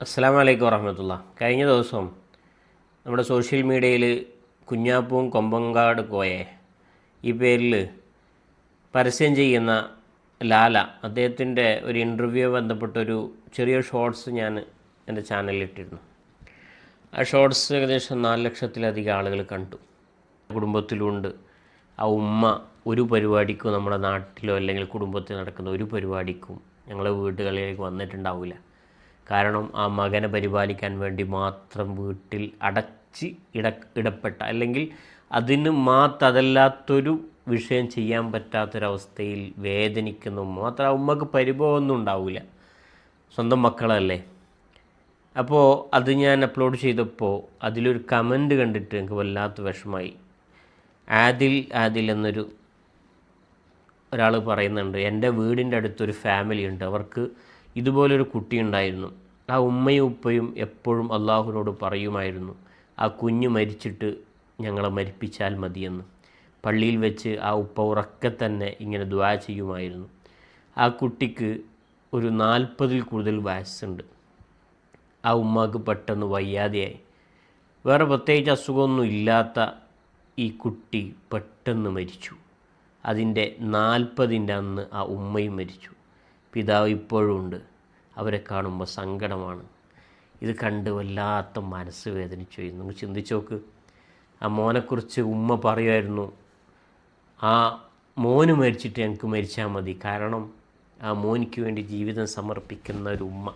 അസ്സാം വലൈക്കും വറഹമത്തുള്ള. കഴിഞ്ഞ ദിവസം നമ്മുടെ സോഷ്യൽ മീഡിയയിൽ കുഞ്ഞാപ്പൂം കൊമ്പങ്കാട് കോയെ ഈ പേരിൽ പരസ്യം ചെയ്യുന്ന ലാല അദ്ദേഹത്തിന്റെ ഒരു ഇന്റർവ്യൂ ബന്ധപ്പെട്ടൊരു ചെറിയ ഷോർട്സ് ഞാൻ എന്റെ ചാനലിൽ ഇട്ടിരുന്നു. ആ ഷോർട്സ് ഏകദേശം നാല് ലക്ഷത്തിലധികം ആളുകൾ കണ്ടു. കുടുംബത്തിലുണ്ട്. ആ ഉമ്മ ഒരു പരിപാടിക്കും നമ്മുടെ നാട്ടിലോ അല്ലെങ്കിൽ കുടുംബത്തിൽ നടക്കുന്ന ഒരു പരിപാടിക്കും ഞങ്ങളെ വീടുകളിലേക്ക് വന്നിട്ടുണ്ടാവില്ല. കാരണം ആ മകനെ പരിപാലിക്കാൻ വേണ്ടി മാത്രം വീട്ടിൽ അടച്ച് ഇട ഇടപെട്ട അല്ലെങ്കിൽ അതിന് മാത്ര അതല്ലാത്തൊരു വിഷയം ചെയ്യാൻ പറ്റാത്തൊരവസ്ഥയിൽ വേദനിക്കുന്ന. മാത്രം ഉമ്മക്ക് പരിഭവമൊന്നും ഉണ്ടാവില്ല സ്വന്തം മക്കളല്ലേ. അപ്പോൾ അത് ഞാൻ അപ്ലോഡ് ചെയ്തപ്പോൾ അതിലൊരു കമന്റ് കണ്ടിട്ട് എനിക്ക് വല്ലാത്ത വിഷമായി. ആദിൽ ആദിൽ എന്നൊരു ഒരാൾ പറയുന്നുണ്ട് എന്റെ വീടിന്റെ അടുത്തൊരു ഫാമിലി ഉണ്ട്. അവർക്ക് ഇതുപോലൊരു കുട്ടിയുണ്ടായിരുന്നു. ആ ഉമ്മയും ഉപ്പയും എപ്പോഴും അള്ളാഹുവിനോട് പറയുമായിരുന്നു ആ കുഞ്ഞ് മരിച്ചിട്ട് ഞങ്ങളെ മരിപ്പിച്ചാൽ മതിയെന്ന്. പള്ളിയിൽ വെച്ച് ആ ഉപ്പ ഉറക്കെ തന്നെ ഇങ്ങനെ ദ്വാ ചെയ്യുമായിരുന്നു. ആ കുട്ടിക്ക് ഒരു നാൽപ്പതിൽ കൂടുതൽ വയസ്സുണ്ട്. ആ ഉമ്മക്ക് പെട്ടെന്ന് വയ്യാതെയായി. വേറെ പ്രത്യേകിച്ച് അസുഖമൊന്നും ഇല്ലാത്ത ഈ കുട്ടി പെട്ടെന്ന് മരിച്ചു. അതിന്റെ നാൽപ്പതിന്റെ അന്ന് ആ ഉമ്മയും മരിച്ചു. പിതാവ് ഇപ്പോഴും ഉണ്ട് അവരെ കാണുമ്പോൾ സങ്കടമാണ്. ഇത് കണ്ട് വല്ലാത്ത മനസ്സ് വേദനിച്ചു നിങ്ങൾ ചിന്തിച്ചു നോക്ക്. ആ മോനെക്കുറിച്ച് ഉമ്മ പറയുമായിരുന്നു ആ മോന് മരിച്ചിട്ട് ഞങ്ങൾക്ക് മരിച്ചാൽ മതി. കാരണം ആ മോനിക്ക് വേണ്ടി ജീവിതം സമർപ്പിക്കുന്ന ഒരു ഉമ്മ.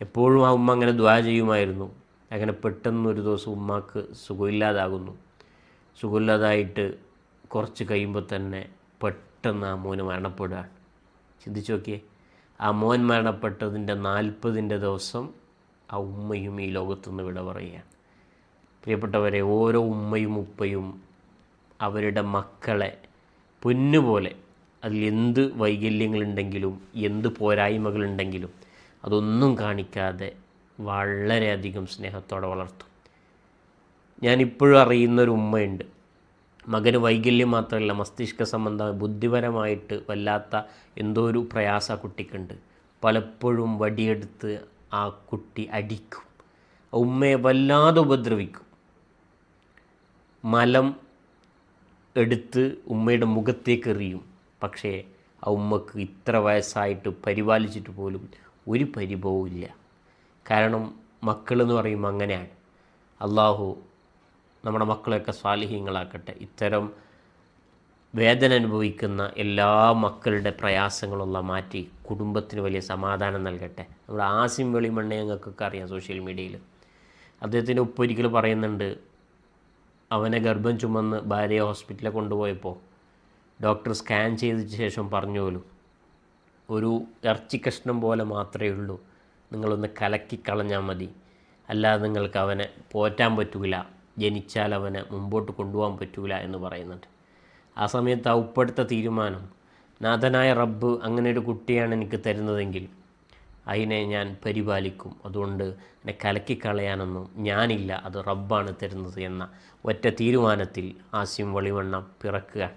എപ്പോഴും ആ ഉമ്മ അങ്ങനെ ദ്വാ ചെയ്യുമായിരുന്നു. അങ്ങനെ പെട്ടെന്ന് ഒരു ദിവസം ഉമ്മാക്ക് സുഖമില്ലാതാകുന്നു. സുഖമില്ലാതായിട്ട് കുറച്ച് കഴിയുമ്പോൾ തന്നെ പെട്ടെന്ന് ആ മോന് മരണപ്പെടുകയാണ് ചിന്തിച്ചു നോക്കിയേ. ആ മോൻ മരണപ്പെട്ടതിന്റെ നാൽപ്പതിന്റെ ദിവസം ആ ഉമ്മയും ഈ ലോകത്തുനിന്ന് വിട പറയുകയാണ്. പ്രിയപ്പെട്ടവരെ ഓരോ ഉമ്മയും ഉപ്പയും അവരുടെ മക്കളെ പൊന്നുപോലെ അതിൽ എന്ത് വൈകല്യങ്ങളുണ്ടെങ്കിലും എന്ത് പോരായ്മകളുണ്ടെങ്കിലും അതൊന്നും കാണിക്കാതെ വളരെയധികം സ്നേഹത്തോടെ വളർത്തും. ഞാനിപ്പോഴും അറിയുന്നൊരു ഉമ്മയുണ്ട്. മകന് വൈകല്യം മാത്രമല്ല മസ്തിഷ്ക സംബന്ധമായി ബുദ്ധിപരമായിട്ട് വല്ലാത്ത എന്തോ ഒരു പ്രയാസ കുട്ടിക്കുണ്ട്. പലപ്പോഴും വടിയെടുത്ത് ആ കുട്ടി അടിക്കും. ഉമ്മയെ വല്ലാതെ ഉപദ്രവിക്കും. മലം എടുത്ത് ഉമ്മയുടെ മുഖത്തേക്ക് എറിയും. പക്ഷേ ആ ഉമ്മക്ക് ഇത്ര വയസ്സായിട്ട് പരിപാലിച്ചിട്ട് പോലും ഒരു പരിഭവവും ഇല്ല കാരണം മക്കളെന്ന് പറയുമ്പോൾ അങ്ങനെയാണ്. അള്ളാഹു നമ്മുടെ മക്കളെയൊക്കെ സ്വാലിഹ്യങ്ങളാക്കട്ടെ ഇത്തരം വേദന അനുഭവിക്കുന്ന എല്ലാ മക്കളുടെ പ്രയാസങ്ങളുള്ള മാറ്റി കുടുംബത്തിന് വലിയ സമാധാനം നൽകട്ടെ. നമ്മുടെ ആസിം വെളിമണ്ണ ഞങ്ങൾക്കൊക്കെ അറിയാം സോഷ്യൽ മീഡിയയിൽ. അദ്ദേഹത്തിന്റെ ഉപ്പൊരിക്കൽ പറയുന്നുണ്ട് അവനെ ഗർഭം ചുമന്ന് ഭാര്യയെ ഹോസ്പിറ്റലിൽ കൊണ്ടുപോയപ്പോൾ ഡോക്ടർ സ്കാൻ ചെയ്ത ശേഷം പറഞ്ഞു പോലും ഒരു ഇറച്ചി കഷ്ണം പോലെ മാത്രമേ ഉള്ളൂ. നിങ്ങളൊന്ന് കലക്കി കളഞ്ഞാൽ മതി. അല്ലാതെ നിങ്ങൾക്ക് അവനെ പോറ്റാൻ പറ്റൂല. ജനിച്ചാൽ അവനെ മുമ്പോട്ട് കൊണ്ടുപോകാൻ പറ്റൂല എന്ന് പറയുന്നുണ്ട്. ആ സമയത്ത് ആ ഉപ്പെടുത്ത തീരുമാനം നാഥനായ റബ്ബ് അങ്ങനെ ഒരു കുട്ടിയാണ് എനിക്ക് തരുന്നതെങ്കിൽ അതിനെ ഞാൻ പരിപാലിക്കും. അതുകൊണ്ട് എന്നെ കലക്കിക്കളയാനൊന്നും ഞാനില്ല. അത് റബ്ബാണ് തരുന്നത് എന്ന ഒറ്റ തീരുമാനത്തിൽ ആസിം വളിവണ്ണ പിറക്കുക.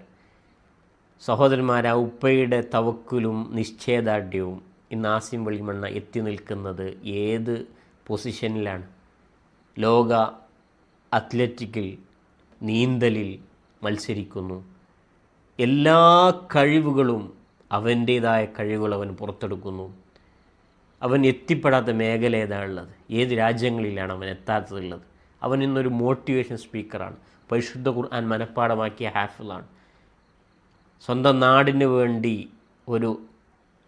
സഹോദരന്മാർ ആ ഉപ്പയുടെ തവക്കുലും നിശ്ചയദാർഢ്യവും ഇന്ന് ആസിം വളിമണ്ണ എത്തി നിൽക്കുന്നത് ഏത് പൊസിഷനിലാണ്? ലോക അത്ലറ്റിക്കിൽ നീന്തലിൽ മത്സരിക്കുന്നു. എല്ലാ കഴിവുകളും അവന്റേതായ കഴിവുകൾ അവൻ പുറത്തെടുക്കുന്നു. അവൻ എത്തിപ്പെടാത്ത മേഖല ഏതാണുള്ളത് ഏത് രാജ്യങ്ങളിലാണ് അവൻ എത്താത്തതുള്ളത്? അവൻ ഇന്നൊരു മോട്ടിവേഷൻ സ്പീക്കറാണ് പരിശുദ്ധ ഖുർആൻ മനഃപ്പാടമാക്കിയ ഹാഫിളാണ് സ്വന്തം നാടിന് വേണ്ടി ഒരു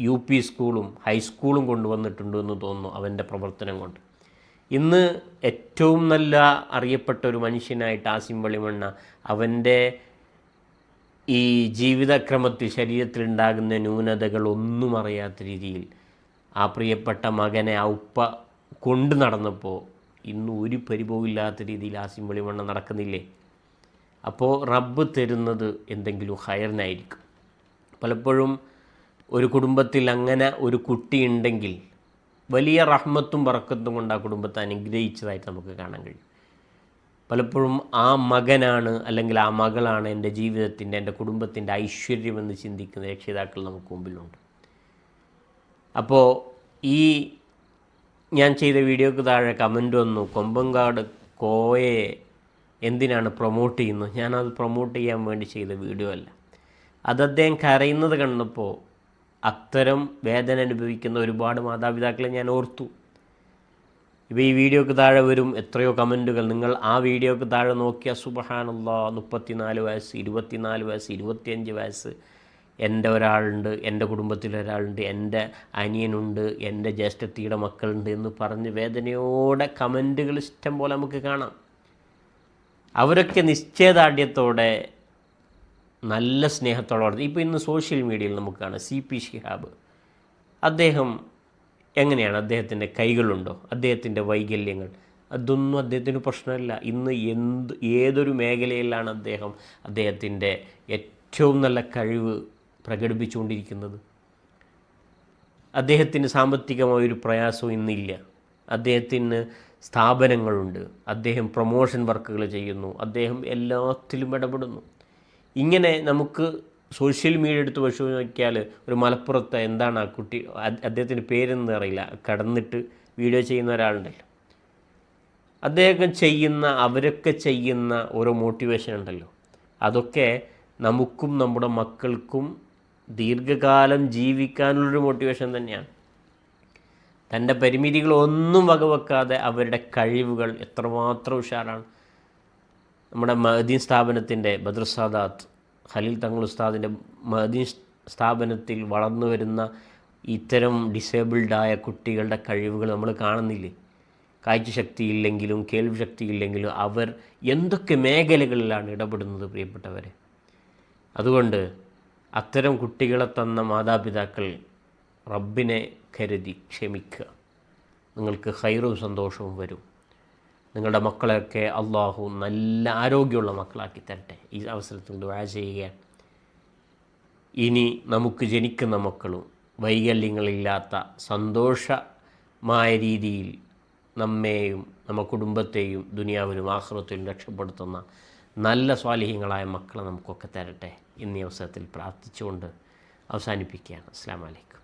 യു പി സ്കൂളും ഹൈസ്കൂളും കൊണ്ടുവന്നിട്ടുണ്ട് എന്ന് തോന്നുന്നു അവന്റെ പ്രവർത്തനം കൊണ്ട്. ഇന്ന് ഏറ്റവും നല്ല അറിയപ്പെട്ട ഒരു മനുഷ്യനായിട്ട് ആസിം വെളിമണ്ണ അവന്റെ ഈ ജീവിതക്രമത്തിൽ ശരീരത്തിലുണ്ടാകുന്ന ന്യൂനതകൾ ഒന്നും അറിയാത്ത രീതിയിൽ ആ പ്രിയപ്പെട്ട മകനെ ആ ഉപ്പ കൊണ്ടു നടന്നപ്പോൾ ഇന്ന് ഒരു പരിഭവമില്ലാത്ത രീതിയിൽ ആസിം വെളിമണ്ണ നടക്കുന്നില്ലേ? അപ്പോൾ റബ്ബ് തരുന്നത് എന്തെങ്കിലും ഹയറിനായിരിക്കും. പലപ്പോഴും ഒരു കുടുംബത്തിൽ അങ്ങനെ ഒരു കുട്ടി ഉണ്ടെങ്കിൽ വലിയ റഹ്മത്തും പറക്കത്തും കൊണ്ട് ആ കുടുംബത്തെ അനുഗ്രഹിച്ചതായിട്ട് നമുക്ക് കാണാൻ കഴിയും. പലപ്പോഴും ആ മകനാണ് അല്ലെങ്കിൽ ആ മകളാണ് എന്റെ ജീവിതത്തിന്റെ എന്റെ കുടുംബത്തിന്റെ ഐശ്വര്യമെന്ന് ചിന്തിക്കുന്ന രക്ഷിതാക്കൾ നമുക്ക് മുമ്പിലുണ്ട്. അപ്പോൾ ഈ ഞാൻ ചെയ്ത വീഡിയോക്ക് താഴെ കമന്റ് വന്നു കൊമ്പങ്കാട് കോയെ എന്തിനാണ് പ്രൊമോട്ട് ചെയ്യുന്നത്? ഞാനത് പ്രൊമോട്ട് ചെയ്യാൻ വേണ്ടി ചെയ്ത വീഡിയോ അല്ല. അത് അദ്ദേഹം കരയുന്നത് കണ്ടപ്പോൾ അത്തരം വേദന അനുഭവിക്കുന്ന ഒരുപാട് മാതാപിതാക്കളെ ഞാൻ ഓർത്തു. ഇപ്പോൾ ഈ വീഡിയോക്ക് താഴെ വരും എത്രയോ കമന്റുകൾ നിങ്ങൾ ആ വീഡിയോക്ക് താഴെ നോക്കിയ സുബഹാനുള്ള മുപ്പത്തിനാല് വയസ്സ് ഇരുപത്തിനാല് വയസ്സ് ഇരുപത്തിയഞ്ച് വയസ്സ് എന്റെ ഒരാളുണ്ട് എന്റെ കുടുംബത്തിൽ ഒരാളുണ്ട് എന്റെ അനിയനുണ്ട് എന്റെ ജ്യേഷ്ഠത്തിയുടെ മക്കളുണ്ട് എന്ന് പറഞ്ഞ് വേദനയോടെ കമന്റുകൾ ഇഷ്ടം പോലെ നമുക്ക് കാണാം. അവരൊക്കെ നിശ്ചയദാർഢ്യത്തോടെ നല്ല സ്നേഹത്തോടെ വളർത്തി ഇപ്പോൾ ഇന്ന് സോഷ്യൽ മീഡിയയിൽ നമുക്ക് കാണാം സി പി ഷിഹാബ്. അദ്ദേഹം എങ്ങനെയാണ് അദ്ദേഹത്തിന്റെ കൈകളുണ്ടോ? അദ്ദേഹത്തിന്റെ വൈകല്യങ്ങൾ. അതൊന്നും അദ്ദേഹത്തിന് പ്രശ്നമല്ല. ഇന്ന് എന്ത് ഏതൊരു മേഖലയിലാണ് അദ്ദേഹം അദ്ദേഹത്തിന്റെ ഏറ്റവും നല്ല കഴിവ് പ്രകടിപ്പിച്ചുകൊണ്ടിരിക്കുന്നത്? അദ്ദേഹത്തിന് സാമ്പത്തികമായൊരു പ്രയാസവും ഇന്നില്ല. അദ്ദേഹത്തിന് സ്ഥാപനങ്ങളുണ്ട്. അദ്ദേഹം പ്രൊമോഷൻ വർക്കുകൾ ചെയ്യുന്നു. അദ്ദേഹം എല്ലാത്തിലും ഇടപെടുന്നു. ഇങ്ങനെ നമുക്ക് സോഷ്യൽ മീഡിയ എടുത്ത് പരിശോധിക്കാൽ ഒരു മലപ്പുറത്ത് എന്താണ് ആ കുട്ടി അദ്ദേഹത്തിന്റെ പേരെന്ന് അറിയില്ല. കടന്നിട്ട് വീഡിയോ ചെയ്യുന്ന ഒരാളുണ്ടല്ലോ. അദ്ദേഹം ചെയ്യുന്ന അവരൊക്കെ ചെയ്യുന്ന ഓരോ മോട്ടിവേഷൻ ഉണ്ടല്ലോ. അതൊക്കെ നമുക്കും നമ്മുടെ മക്കൾക്കും ദീർഘകാലം ജീവിക്കാനുള്ളൊരു മോട്ടിവേഷൻ തന്നെയാണ്. തന്റെ പരിമിതികളൊന്നും വകവെക്കാതെ അവരുടെ കഴിവുകൾ എത്രമാത്രം ഉഷാറാണ്. നമ്മുടെ മഹദീൻ സ്ഥാപനത്തിന്റെ ബദർ സാദാത്ത് ഖലീൽ തങ്ങൾ ഉസ്താദിന്റെ മഹദീൻ സ്ഥാപനത്തിൽ വളർന്നു വരുന്ന ഇത്തരം ഡിസേബിൾഡായ കുട്ടികളുടെ കഴിവുകൾ നമ്മൾ കാണുന്നില്ലേ? കാഴ്ചശക്തി ഇല്ലെങ്കിലും കേൾവി ശക്തി ഇല്ലെങ്കിലും അവർ എന്തൊക്കെ മേഖലകളിലാണ് ഇടപെടുന്നത് പ്രിയപ്പെട്ടവരെ? അതുകൊണ്ട് അത്തരം കുട്ടികളെ തന്ന മാതാപിതാക്കൾ റബ്ബിനെ കരുതി ക്ഷമിക്കുക. നിങ്ങൾക്ക് ഹൈറും സന്തോഷവും വരും. നിങ്ങളുടെ മക്കളെയൊക്കെ അള്ളാഹു നല്ല ആരോഗ്യമുള്ള മക്കളാക്കി തരട്ടെ. ഈ അവസരത്തിൽ ദുആ ചെയ്യുകയാണ് ഇനി നമുക്ക് ജനിക്കുന്ന മക്കളും വൈകല്യങ്ങളില്ലാത്ത സന്തോഷമായ രീതിയിൽ നമ്മെയും നമ്മ കുടുംബത്തെയും ദുനിയാവിലും ആഹ്റത്തിലും രക്ഷപ്പെടുത്തുന്ന നല്ല സ്വാലിഹ്യങ്ങളായ മക്കളെ നമുക്കൊക്കെ തരട്ടെ. എന്നീ അവസരത്തിൽ പ്രാർത്ഥിച്ചുകൊണ്ട് അവസാനിപ്പിക്കുകയാണ്. അസ്സാം വലൈക്കും